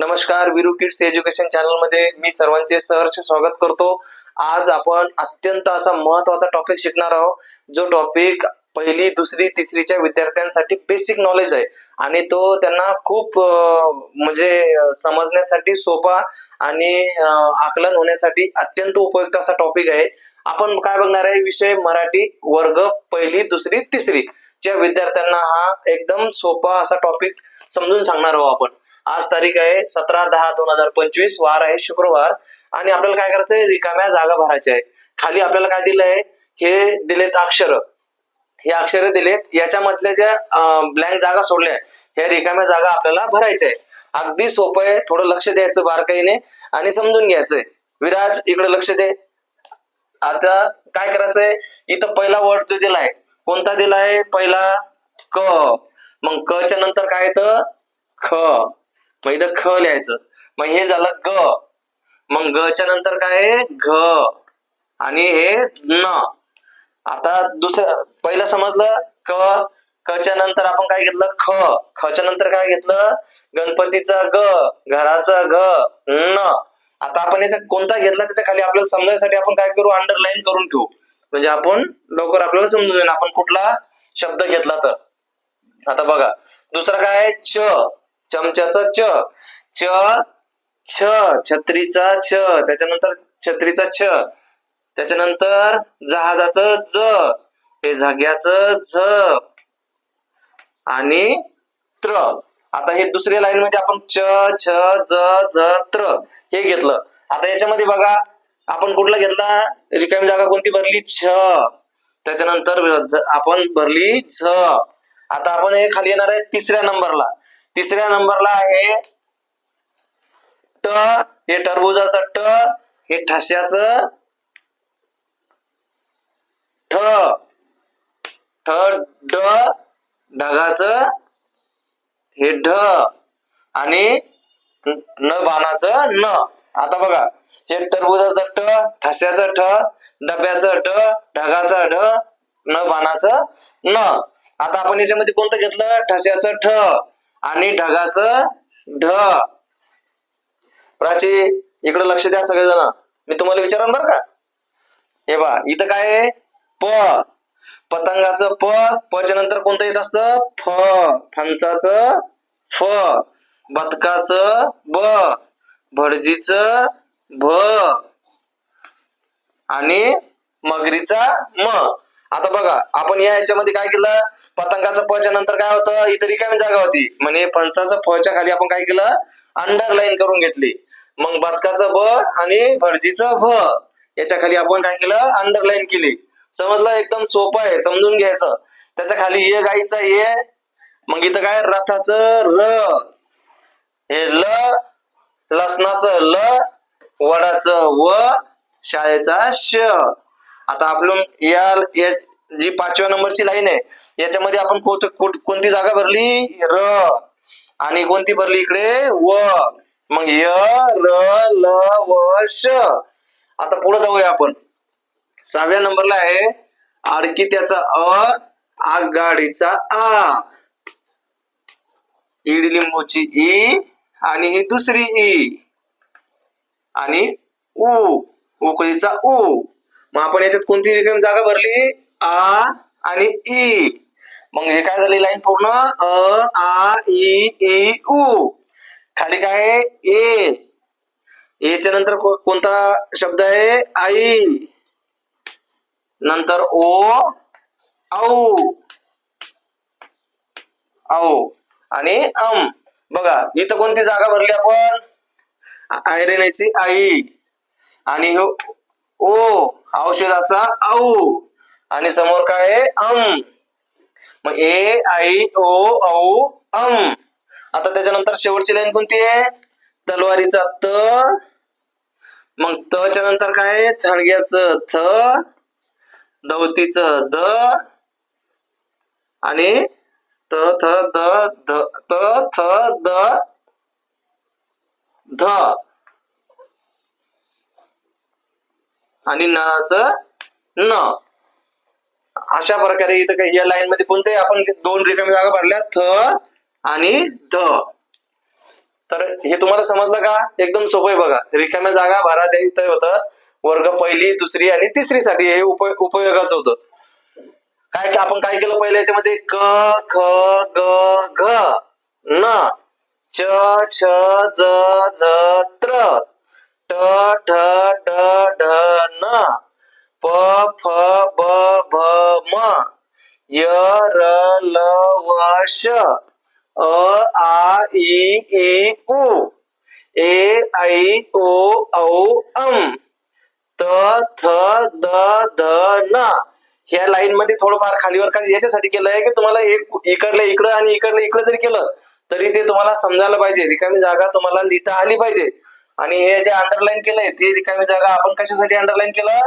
नमस्कार Veeru kids education चॅनलमध्ये मी सर्वांचे सहर्ष स्वागत करतो. आज आपण अत्यंत असा महत्त्वाचा टॉपिक शिकणार आहोत जो टॉपिक पहिली दुसरी तिसरीच्या विद्यार्थ्यांसाठी बेसिक नॉलेज आहे. आणि तो त्यांना खूप म्हणजे समजण्यासाठी सोपा आणि आकलन होण्यासाठी अत्यंत उपयुक्त असा टॉपिक आहे. आपण काय बघणार आहे विषय मराठी वर्ग पहिली दुसरी तिसरी. ज्या विद्यार्थ्यांना हा एकदम सोपा असा टॉपिक समजून सांगणार आहोत आपण. आज तारीख आहे सतरा दहा दोन हजार पंचवीस वार आहे शुक्रवार. आणि आपल्याला काय करायचंय? रिकाम्या जागा भरायच्या आहे खाली आपल्याला काय दिलंय? हे दिलेत अक्षर. हे अक्षर दिलेत. याच्यामधल्या ज्या ब्लँक जागा सोडल्या आहेत, ह्या रिकाम्या जागा आपल्याला भरायच्या आहे अगदी सोपं आहे. थोडं लक्ष द्यायचं बारकाईने आणि समजून घ्यायचंय. विराज इकडे लक्ष दे. आता काय करायचंय? इथं पहिला वर्ड जो दिलाय कोणता दिलाय? पहिला क. मग क च्या नंतर काय येतं? ख. मग इथं ख लिहायचं. मग हे झालं ग. मग ग च्या नंतर काय आहे? घ. आणि हे न. आता दुसरं पहिलं समजलं क क च्या नंतर आपण काय घेतलं? ख. ख च्या नंतर काय घेतलं? गणपतीचा ग घराचा घ न. आता आपण याचा कोणता घेतला त्याच्याखाली आपल्याला समजायसाठी आपण काय करू? अंडरलाईन करून ठेवू. म्हणजे आपण लवकर आपल्याला समजून आपण कुठला शब्द घेतला तर. आता बघा. दुसरा काय आहे? च. चमच्याचा च च छ छत्रीचा छ त्याच्यानंतर छत्रीचा छ त्याच्यानंतर जहाजाचं ज हे झग्याचं झ आणि त्र. आता हे दुसऱ्या लाईन मध्ये आपण च छ ज झ त्र हे घेतलं. आता याच्यामध्ये बघा आपण कुठला घेतला? रिकामी जागा कोणती भरली? छ. त्याच्यानंतर आपण भरली झ. आता आपण हे खाली येणार आहे तिसऱ्या नंबरला. तिसऱ्या नंबरला आहे ट. हे टरबुजाचं ट हे ठश्याच ठ. ठ ड ढगाच हे ढ. आणि न बाणाचं न. आता बघा हे टरबुजाचं ट ठस्याचं ठ डब्याचं ड ढगाचं ढ न बाणाचं न. आता आपण याच्यामध्ये कोणतं घेतलं? ठस्याचं ठ. आणि ढगाचं ढ. प्राची इकडे लक्ष द्या सगळेजण. मी तुम्हाला विचारन बरं का? हे बा इथं काय आहे? प. पतंगाचं प पच्या नंतर कोणतं येत असतं? फ. फणसाचं फ. बदकाचं ब. भटजीचं भ. आणि मगरीचा म. आता बघा आपण या याच्यामध्ये काय केलं? पतंगाचं प नंतर काय होतं? इतर रिकामी जागा होती. म्हणजे फणसाचं फच्या खाली आपण काय केलं? अंडरलाईन करून घेतली. मग बदकाचं ब आणि भरजीचं भ याच्या खाली आपण काय केलं? अंडरलाईन केली. समजलं? एकदम सोपं आहे. समजून घ्यायचं. त्याच्याखाली ये गाईचा ये. मग इथं काय? रथाचं र. हे ल लसणाचं ल वडाचं व शाळेचा श. आता आपण या- जी पाचव्या नंबरची लाईन आहे याच्यामध्ये आपण कोणती जागा भरली? र. आणि कोणती भरली इकडे? व. मग य र ल व श. आता पुढे जाऊया आपण. सहाव्या नंबरला आहे आडकी त्याचा अ आगगाडीचा आ. इडलिंबूची ई आणि ही दुसरी ई. आणि उ. उकळीचा उ. मग आपण याच्यात कोणती रिकामी जागा भरली? आ आणि ई. मग हे काय झाली लाईन पूर्ण? अ आ ई ई उ. खाली काय ए. एच्या नंतर कोणता शब्द आहे? आई. नंतर ओ औ. औ. आणि अम. बघा इथं कोणती जागा भरली आपण? आयरेनेची आई. आणि हो ओ औषधाचा औ. आणि समोर काय आहे? अम मग ए आई ओ औ अम आता त्याच्यानंतर शेवटची लाईन कोणती आहे? तलवारीचा त. मग त च्या नंतर काय आहे? थ. दवतीचं द. आणि त थ द ध त थ द ध. आणि नचं न. अशा प्रकारे इथं काही या लाईन मध्ये कोणते आपण दोन रिकामी जागा भरल्या थ आणि ध. तर हे तुम्हाला समजलं का? एकदम सोपं आहे बघा. रिकाम्या जागा भरा द्यायचं होतं. वर्ग पहिली दुसरी आणि तिसरीसाठी हे उप उपयोगाचं होतं. काय आपण काय केलं पहिल्या याच्यामध्ये? क ख ग घ न च छ ज झ त्र. ट ठ ड ढ न. प फ ब भ म. य र ल व श. अ आ इ ए उ. ए ऐ ओ औ अम. त थ द ध न. ह्या लाईन मध्ये थोडंफार खालीवर काय याच्यासाठी केलंय की तुम्हाला एक इकडलं इकडं आणि इकडलं इकडं जरी केलं तरी ते तुम्हाला समजायला पाहिजे. रिकामी जागा तुम्हाला लिहिता आली पाहिजे. आणि हे जे अंडरलाईन केलंय ते रिकामी जागा आपण कशासाठी अंडरलाईन केलं?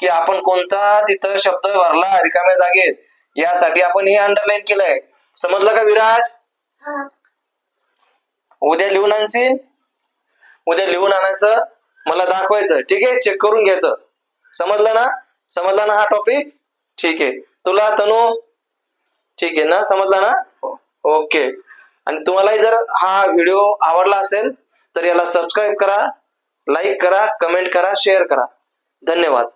की आपण कोणता तिथं शब्द भरला रिकाम्या जागेत यासाठी आपण हे अंडरलाईन केलंय. समजलं का विराज? उद्या लिहून आणशील? उद्या लिहून आणायचं? मला दाखवायचं. ठीक आहे? चेक करून घ्यायचं. समजलं ना? समजला ना हा टॉपिक ठीक आहे. तुला तनू? ठीक आहे ना? समजला ना? ओके आणि तुम्हालाही जर हा व्हिडिओ आवडला असेल तर याला सबस्क्राईब करा लाईक करा कमेंट करा शेअर करा. धन्यवाद.